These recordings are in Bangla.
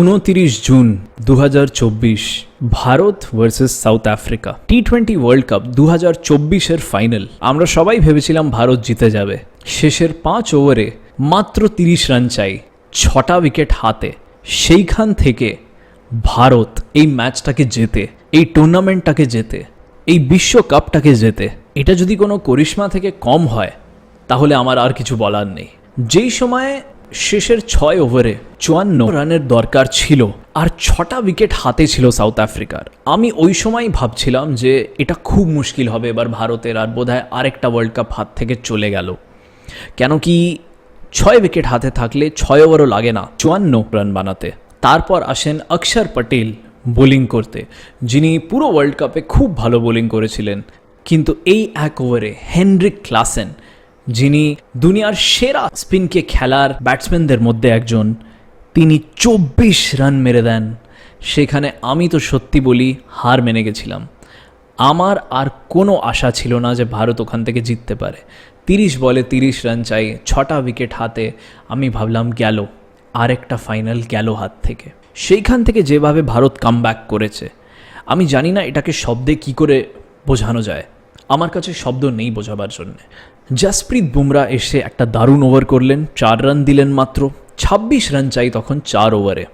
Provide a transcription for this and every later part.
উনতিরিশ জুন দু হাজার চব্বিশ, Bharat versus South Africa. T twenty world cup দু হাজার চব্বিশের ফাইনাল। আমরা সবাই ভেবেছিলাম ভারত জিতে যাবে। শেষের পাঁচ ওভারে মাত্র তিরিশ রান চাই, ছটা উইকেট হাতে। সেইখান থেকে ভারত এই ম্যাচটাকে জেতে, এই টুর্নামেন্টটাকে জেতে, এই বিশ্বকাপটাকে জেতে। এটা যদি কোনো করিশ্মা থেকে কম হয়, তাহলে আমার আর কিছু বলার নেই। যেই সময়ে শেষের ছয় ওভারে চুয়ান্ন রানের দরকার ছিল আর ছটা উইকেট হাতে ছিল সাউথ আফ্রিকার। আমি ওই সময় ভাবছিলাম যে এটা খুব মুশকিল হবে এবার ভারতের আর বোধহয় আরেকটা ওয়ার্ল্ড কাপ হাত থেকে চলে গেল। কেন কি ছয় উইকেট হাতে থাকলে ছয় ওভারও লাগে না চুয়ান্ন রান বানাতে। তারপর আসেন অক্ষর পটেল বোলিং করতে, যিনি পুরো ওয়ার্ল্ড কাপে খুব ভালো বোলিং করেছিলেন। কিন্তু এই এক ওভারে হেনরিক ক্লাসেন যিনি দুনিয়ার সেরা স্পিনকে খেলার ব্যাটসম্যানদের মধ্যে একজন, তিনি চব্বিশ রান মেরে দেন। সেখানে আমি তো সত্যি বলি হার মেনে গেছিলাম। আমার আর কোনো আশা ছিল না যে ভারত ওখান থেকে জিততে পারে। তিরিশ বলে তিরিশ রান চাই, ছটা উইকেট হাতে, আমি ভাবলাম গেল, আরেকটা ফাইনাল গেল হাত থেকে। সেইখান থেকে যেভাবে ভারত কাম করেছে, আমি জানি না এটাকে শব্দে কি করে বোঝানো যায়। আমার কাছে শব্দ নেই বোঝাবার জন্য। জাসপ্রীত বুমরা এসে একটা দারুণ ওভার করলেন, চার রান দিলেন মাত্র, ছাব্বিশ রান চাই তখন চার ওভারে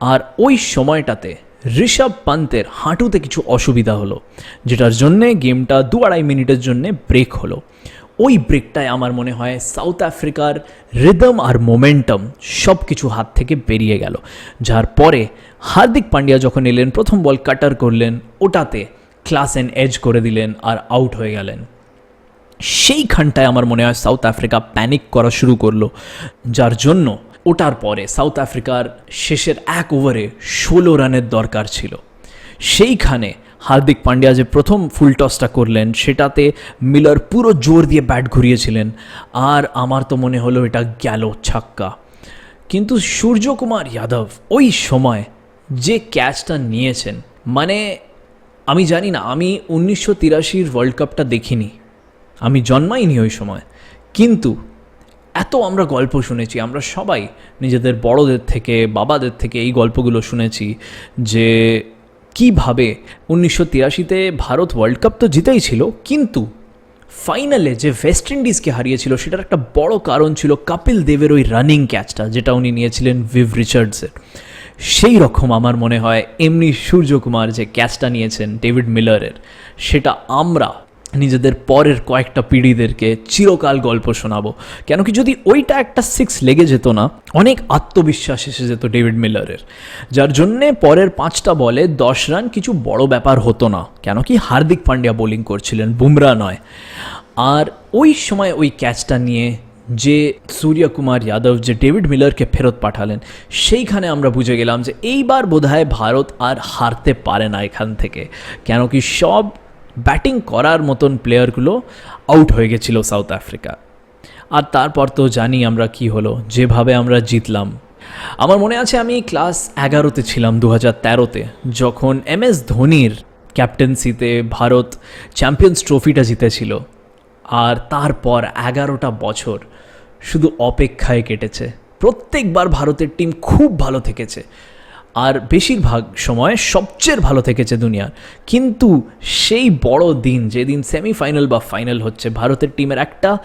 আর ওই সময়টাতে ঋষভ পান্তের হাঁটুতে কিছু অসুবিধা হলো, যেটার জন্যে গেমটা দু আড়াই মিনিটের জন্যে ব্রেক হলো। ওই ব্রেকটায় আমার মনে হয় সাউথ আফ্রিকার রিদম আর মোমেন্টাম সব কিছু হাত থেকে বেরিয়ে গেল। যার পরে হার্দিক পান্ডিয়া যখন এলেন, প্রথম বল কাটার করলেন, ওটাতে ক্লাস এন এজ করে দিলেন আর আউট হয়ে গেলেন। সেইখানটায় আমার মনে হয় সাউথ আফ্রিকা প্যানিক করা শুরু করল, যার জন্য ওটার পরে সাউথ আফ্রিকার শেষের এক ওভারে ষোলো রানের দরকার ছিল। সেইখানে হার্দিক পান্ডিয়া যে প্রথম ফুল টসটা করলেন, সেটাতে মিলার পুরো জোর দিয়ে ব্যাট ঘুরিয়েছিলেন আর আমার তো মনে হলো এটা গেল ছাক্কা। কিন্তু সূর্যকুমার যাদব ওই সময় যে ক্যাচটা নিয়েছেন মানে আমি জানি না, আমি উনিশশো তিরাশির ওয়ার্ল্ড কাপটা দেখিনি। আমি জন্মাইনি ওই সময়। কিন্তু এত আমরা গল্প শুনেছি, আমরা সবাই নিজেদের বড়দের থেকে, বাবাদের থেকে এই গল্পগুলো শুনেছি যে কীভাবে উনিশশো তিরাশিতে ভারত ওয়ার্ল্ড কাপ তো জিতেই ছিল, কিন্তু ফাইনালে যে ওয়েস্ট ইন্ডিজকে হারিয়েছিল, সেটার একটা বড় কারণ ছিল কপিল দেবের ওই রানিং ক্যাচটা যেটা উনি নিয়েছিলেন ভিভ রিচার্ডসের সেই রকম আমার মনে হয় এমনি সূর্যকুমার যে ক্যাচটা নিয়েছেন ডেভিড মিলারের সেটা আমরা নিজেদের পরের কয়েকটা পিঢ়িদেরকে চিরকাল গল্প শোনাবো। কেন কি যদি ওইটা একটা সিক্স লেগে যেত না, অনেক আত্মবিশ্বাস এসে যেত ডেভিড মিলারের যার জন্যে পরের পাঁচটা বলে দশ রান কিছু বড় ব্যাপার হতো না কেন কি হার্দিক পান্ডিয়া বোলিং করছিলেন বুমরা নয়। আর ওই সময় ওই ক্যাচটা নিয়ে যে সূর্যকুমার যাদব, যে ডেভিড মিলারকে ফেরত পাঠালেন, সেইখানে আমরা বুঝে গেলাম যে এইবার বোধহয় ভারত আর হারতে পারে না এখান থেকে। কেন কি সব ব্যাটিং করার মতন প্লেয়ারগুলো আউট হয়ে গেছিল সাউথ আফ্রিকা। আর তারপর তো জানি আমরা কি হলো, যেভাবে আমরা জিতলাম। আমার মনে আছে আমি ক্লাস এগারোতে ছিলাম দু হাজার তেরোতে, যখন এম এস ধোনির ক্যাপ্টেন্সিতে ভারত চ্যাম্পিয়ন্স ট্রফিটা জিতেছিল। আর তারপর এগারোটা বছর শুধু অপেক্ষায় কেটেছে। প্রত্যেকবার ভারতের টিম খুব ভালো থেকেছে। আর বেশিরভাগ সময় সবচেয়ে ভালো থেকেছে দুনিয়ার। কিন্তু সেই বড় দিন, যেদিন সেমিফাইনাল বা ফাইনাল হচ্ছে, ভারতের টিমের একটা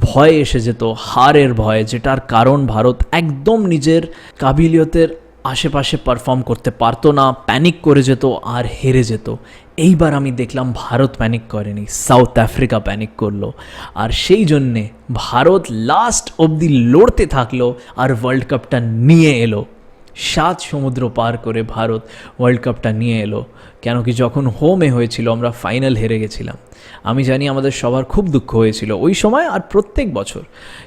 ভয় এসে যেত, হারের ভয়, যেটার কারণ ভারত একদম নিজের কাবিলিয়তের আশেপাশে পারফর্ম করতে পারতো না প্যানিক করে যেত আর হেরে যেত। এইবার আমি দেখলাম ভারত প্যানিক করেনি সাউথ আফ্রিকা প্যানিক করল। আর সেই জন্যে ভারত লাস্ট অবধি লড়তে থাকল আর ওয়ার্ল্ড কাপটা নিয়ে এলো। সাত সমুদ্র পার করে ভারত ওয়ার্ল্ড কাপটা নিয়ে এলো। কেন কি যখন হোমে হয়েছিল আমরা ফাইনাল হেরে গেছিলাম। আমি জানি আমাদের সবার খুব দুঃখ হয়েছিল ওই সময় আর প্রত্যেক বছর।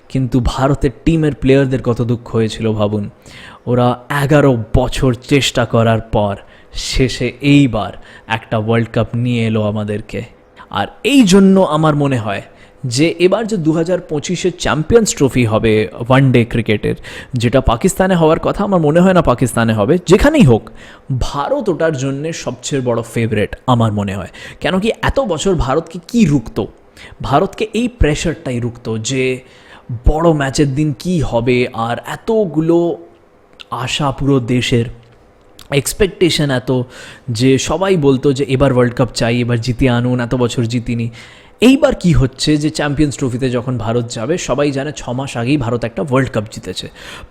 কিন্তু ভারতের টিমের প্লেয়ারদের কত দুঃখ হয়েছিল ভাবুন। ওরা এগারো বছর চেষ্টা করার পর শেষে এইবার একটা ওয়ার্ল্ড কাপ নিয়ে এলো আমাদেরকে। আর এই জন্য আমার মনে হয় যে এবার যে দু হাজার পঁচিশে চ্যাম্পিয়ন্স ট্রফি হবে ওয়ান ডে ক্রিকেটের যেটা পাকিস্তানে হওয়ার কথা আমার মনে হয় না পাকিস্তানে হবে, যেখানেই হোক, ভারত ওটার জন্যে সবচেয়ে বড় ফেভারেট আমার মনে হয়। কেন কি এত বছর ভারতকে কি রুখত? ভারতকে এই প্রেশারটাই রুখত যে বড় ম্যাচের দিন কি হবে, আর এতগুলো আশা পুরো দেশের এক্সপেকটেশন এত যে সবাই বলতো যে এবার ওয়ার্ল্ড কাপ চাই, এবার জিতে আনুন, এত বছর জিতিনি। এইবার কি হচ্ছে যে চ্যাম্পিয়ন্স ট্রফিতে যখন ভারত যাবে, সবাই জানে ছ মাস আগেই ভারত একটা ওয়ার্ল্ড কাপ জিতেছে।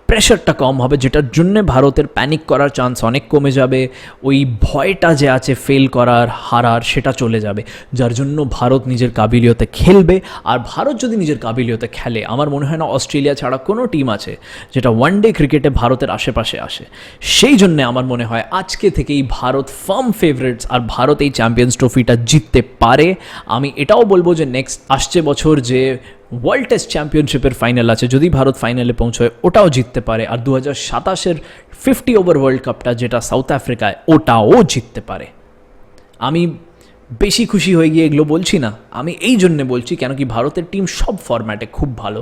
প্রেশারটা কম হবে, যেটার জন্য ভারতের প্যানিক করার চান্স অনেক কমে যাবে। ওই ভয়টা যে আছে ফেল করার, হারার, সেটা চলে যাবে। যার জন্য ভারত নিজের কাবিলিয়তে খেলবে। আর ভারত যদি নিজের কাবিলিয়তে খেলে, আমার মনে হয় না অস্ট্রেলিয়া ছাড়া কোনো টিম আছে যেটা ওয়ান ডে ক্রিকেটে ভারতের আশেপাশে আসে। সেই জন্য আমার মনে হয় আজকে থেকেই ভারত ফার্ম ফেভারিটস আর ভারত এই চ্যাম্পিয়ন্স ট্রফিটা জিততে পারে। আমি এটাও বলব যে নেক্সট আসছে বছর যে ওয়ার্ল্ড টেস্ট চ্যাম্পিয়নশিপের ফাইনাল আছে। যদি ভারত ফাইনালে পৌঁছয়, ওটাও জিততে পারে। আর দু হাজার সাতাশের ফিফটি ওভার ওয়ার্ল্ড কাপটা যেটা সাউথ আফ্রিকায় ওটাও জিততে পারে। আমি বেশি খুশি হয়ে গিয়ে এগুলো বলছি না। আমি এই জন্যে বলছি কেন কি ভারতের টিম সব ফরম্যাটে খুব ভালো।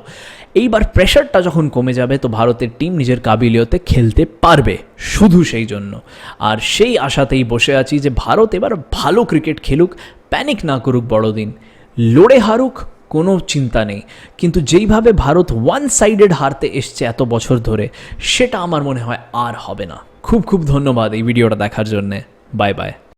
এইবার প্রেশারটা যখন কমে যাবে, তো ভারতের টিম নিজের কাবিলিয়তে খেলতে পারবে শুধু সেই জন্য। আর সেই আশাতেই বসে আছি যে ভারত এবার ভালো ক্রিকেট খেলুক প্যানিক না করুক বড়দিন। লড়ে হারুক, কোনো চিন্তা নেই। কিন্তু যেইভাবে ভারত ওয়ান সাইডেড হারতে এসছে এত বছর ধরে, সেটা আমার মনে হয় আর হবে না। খুব খুব ধন্যবাদ এই ভিডিওটা দেখার জন্যে। Bye bye.